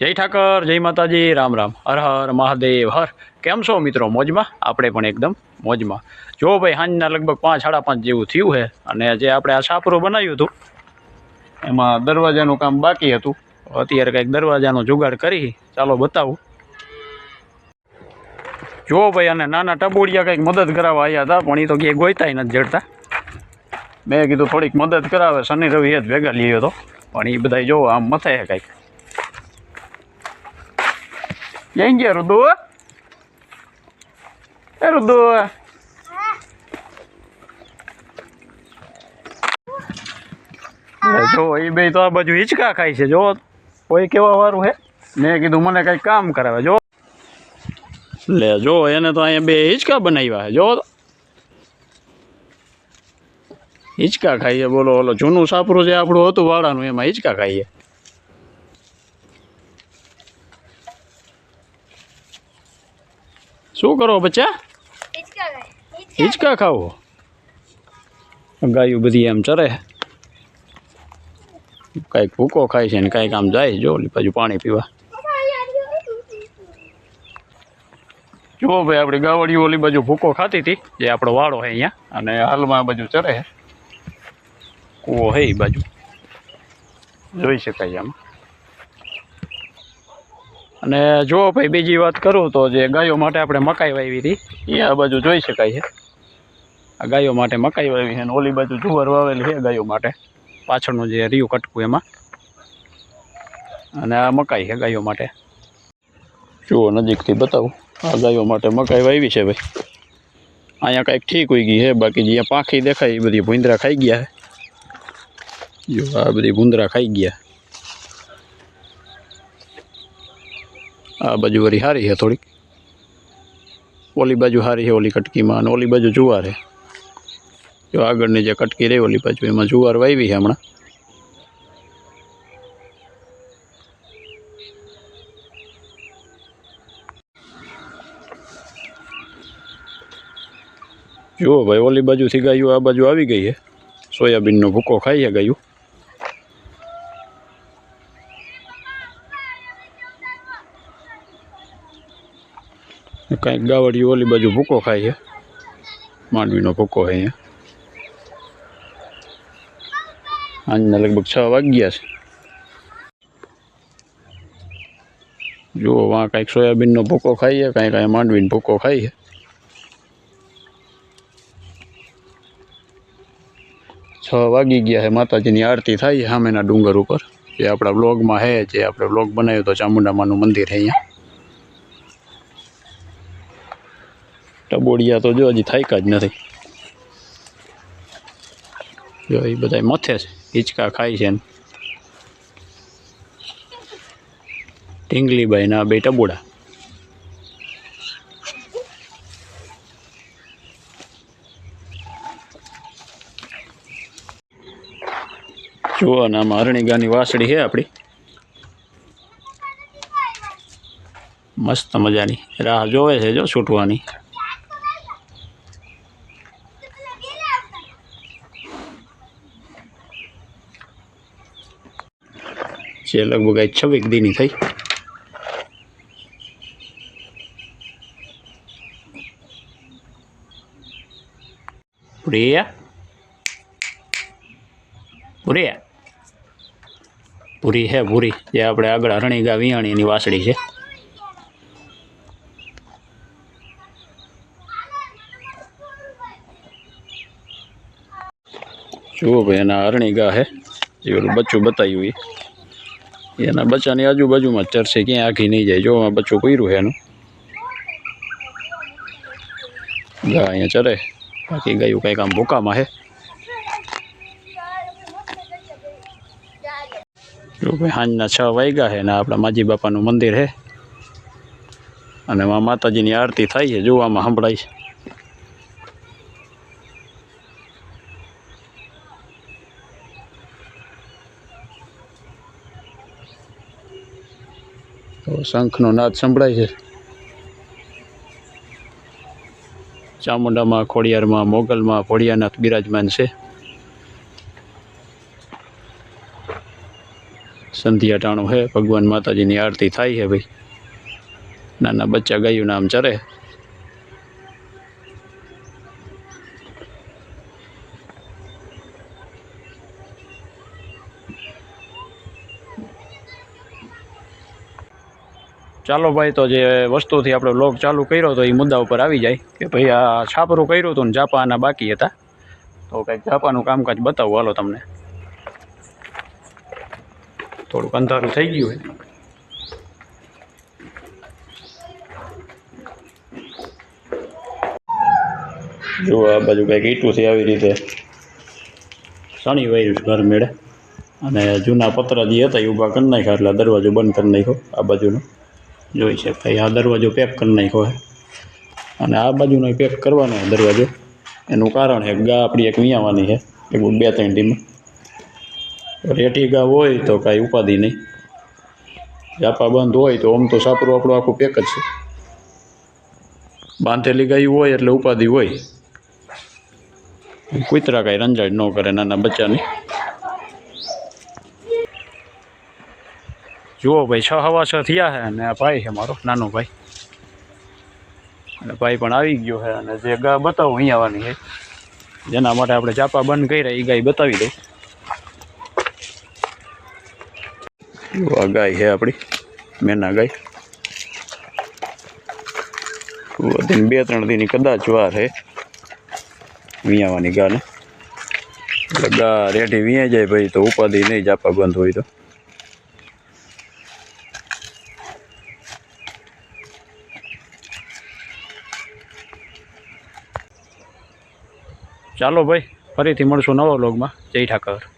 જય ઠાકર, જય માતાજી, રામ રામ. હર હર, મહાદેવ, હર. કેમ છો મિત્રો? મોજમાં? આપણે પણ એકદમ મોજમાં. જો ભાઈ સાંજના લગભગ પાંચ, સાડા પાંચ જેવું થયું છે, અને જે આપણે આ છાપરું બનાવ્યું હતું. એમાં દરવાજાનું કામ બાકી હતું. અત્યારે કંઈક દરવાજાનો જુગાડ કરી. ચાલો બતાવું. જો ભાઈ અને નાના ટબોડિયા કંઈક મદદ કરાવવા આવ્યા હતા, પણ એ તો ક્યાંય ગોઈતાય નથી જડતા. મેં કીધું થોડીક મદદ કરાવે, શનિ રવિ જ ભેગા લીધો હતો પણ એ બધા જો આમ મથે કંઈક. એ રુદુ લે જો એ બે તો આ બાજુ હિંચકા ખાય છે જો. કોઈ કેવા વારું હે? મેં કીધું મને કંઈક કામ કરાવે. જો. લે જો એને તો અહીંયા બે હિંચકા બનાવ્યા છે જો. હિંચકા ખાઈએ બોલો ઓલો જૂનું સાપરું જે આપણું હતું વાળાનું એમાં હિંચકા ખાઈએ. શું કરો બચ્ચા? હિચકા ખાવો? ગાયું બધી એમ ચરે. કાંઈક ભૂકો ખાય છે ને કાંઈક આમ જાય. જો બાજુ પાણી પીવા. જુઓ ભાઈ આપણી ગાવડીઓ ઓલી બાજુ ભૂકો ખાતી હતી. જે આપણો વાળો છે અહીંયા. અને હાલમાં બાજુ ચરે છે. કૂવો છે એ બાજુ. જોઈ શકાય આમ. અને જો ભાઈ બીજી વાત કરું તો જે ગાયો માટે આપણે મકાઈ વાવી હતી, એ આ બાજુ જોઈ શકાય છે. આ ગાયો માટે મકાઈ વાવી છે અને ઓલી બાજુ જુવાર વાવેલી છે ગાયો માટે. પાછળનું જે રિયું કટકું એમાં. અને આ મકાઈ છે ગાયો માટે. જુઓ નજીકથી બતાવું. આ ગાયો માટે મકાઈ વાવી છે ભાઈ. અહીંયા કાંઈક ઠીક હોઈ ગઈ છે, બાકી જ્યાં પાંખી દેખાય એ બધી ભૂંદરા ખાઈ ગયા છે. જો આ બધી ભૂંદરા ખાઈ ગયા. આ બાજુ વળી સારી છે થોડીક. ઓલી બાજુ સારી છે, ઓલી કટકીમાં, અને ઓલી બાજુ જુવાર છે. જો આગળની જે કટકી રહી, ઓલી બાજુ એમાં જુવાર વાવી છે હમણાં. જુઓ ભાઈ, ઓલી બાજુથી ગાયું, આ બાજુ આવી ગઈ છે. સોયાબીનનો ભૂકો ખાઈ છે ગાયું. કાંઈક ગાવડી ઓલી બાજુ ભૂકો ખાય છે. માંડવીનો ભૂકો છે અહીંયા. આજના લગભગ છ વાગ્યા છે. જુઓ, વાં કાંઈક સોયાબીનનો ભૂકો ખાઈએ કાંઈક કાંઈ માંડવીનો ભૂકો ખાઈએ છ. વાગી ગયા છે, માતાજીની આરતી થાય છે સામેના ડુંગર ઉપર. જે આપણા બ્લોગમાં છે, જે આપણે બ્લોગ બનાવ્યો તો ચામુંડામાનું મંદિર છે અહીંયા. ટબોડિયા તો જો હજી થાયકા જ નથી. જો એ બધા મથે છે, હિંચકા ખાય છે ને ઢીંગલીબાઈ ના બે ટબોડા. જુઓ ને આમાં અરણીગાની વાસળી છે આપણી. મસ્ત મજાની. રાહ જોવે છે જો છૂટવાની. જે લગભગ આજ છવ્વીસ દીની થઈ. પ્રિયા? પૂરી પૂરી હે, પૂરી. જે આપણે આગળ અરણીગા વિયાણીની વાસળી છે. જુઓ ભાઈ, એના અરણીગા હે. જે બચ્ચું બતાવ્યું એ. એના બચ્ચાની આજુબાજુમાં જ ચરશે ક્યાંય આખી નહીં જાય. જો બચ્ચું કર્યું એનું. ગા અહીંયા ચરે. બાકી ગયું કંઈક આમ ભૂકામાં છે જો ભાઈ સાંજના છ વાગ્યા છે ને આપણા માજી બાપાનું મંદિર છે. અને માતાજીની આરતી થાય છે, જોવામાં સંભળાય છે. શંખનો નાદ સંભળાય છે. ચામુંડામાં, ખોડિયારમાં, મોગલમાં ભોળિયાનાથ બિરાજમાન છે. સંધ્યા ટાણું છે ભગવાન માતાજીની આરતી થાય છે ભાઈ. નાના બચ્ચા ગાયું નામ ચરે. ચાલો ભાઈ, તો જે વસ્તુથી આપણે લોક ચાલુ કર્યો તો એ મુદ્દા ઉપર આવી જાય કે ભાઈ, આ છાપરું કર્યું હતું ને જાપાના બાકી હતા. તો કંઈક જાપાનું કામકાજ બતાવું, હાલો તમને. થોડુંક અંધારું થઈ ગયું હોય. જો આ બાજુ કંઈક ઈટુંથી આવી રીતે શનિ વાયરું ઘર મેળે. અને જૂના પતરા જે હતા એ ઊભા કરી નાખ્યા, એટલે દરવાજો બંધ કરી નાખ્યો, આ બાજુનો. જોઈ ભાઈ આ દરવાજો પેક કરી નાખ્યો છે. અને આ બાજુનો પેક કરવાનો દરવાજો. એનું કારણ છે ગા આપણી એક વિયાવાની છે એક બે ત્રણ ટીમ. રેટી ગા હોય તો કાંઈ ઉપાધિ નહીં. જાપા બંધ હોય તો આમ તો સાપરું આપણું આખું પેક જ છે. બાંધેલી ગાયું હોય એટલે ઉપાધિ હોય. કૂતરા કાંઈ રંજાડ ન કરે નાના બચ્ચાની. જુઓ ભાઈ, છ હવા છ થયા છે અને આ ભાઈ છે મારો, નાનો ભાઈ. અને ભાઈ પણ આવી ગયો છે અને જે ગા બતાવું અહીં આવવાની છે, જેના માટે આપણે ચાપા બંધ કર્યા એ ગાય બતાવી દઈ આ ગાય છે આપણી, મેના ગાય. દિન બે ત્રણ દિનની કદાચ વાર છે. વિયાવાની ગાને. એટલે ગા રેઢી વિયાઈ જાય ભાઈ, તો ઉપાધિ નહીં જાપા બંધ હોય તો. ચાલો ભાઈ ફરીથી મળશું નવા વ્લોગમાં. જય ઠાકર.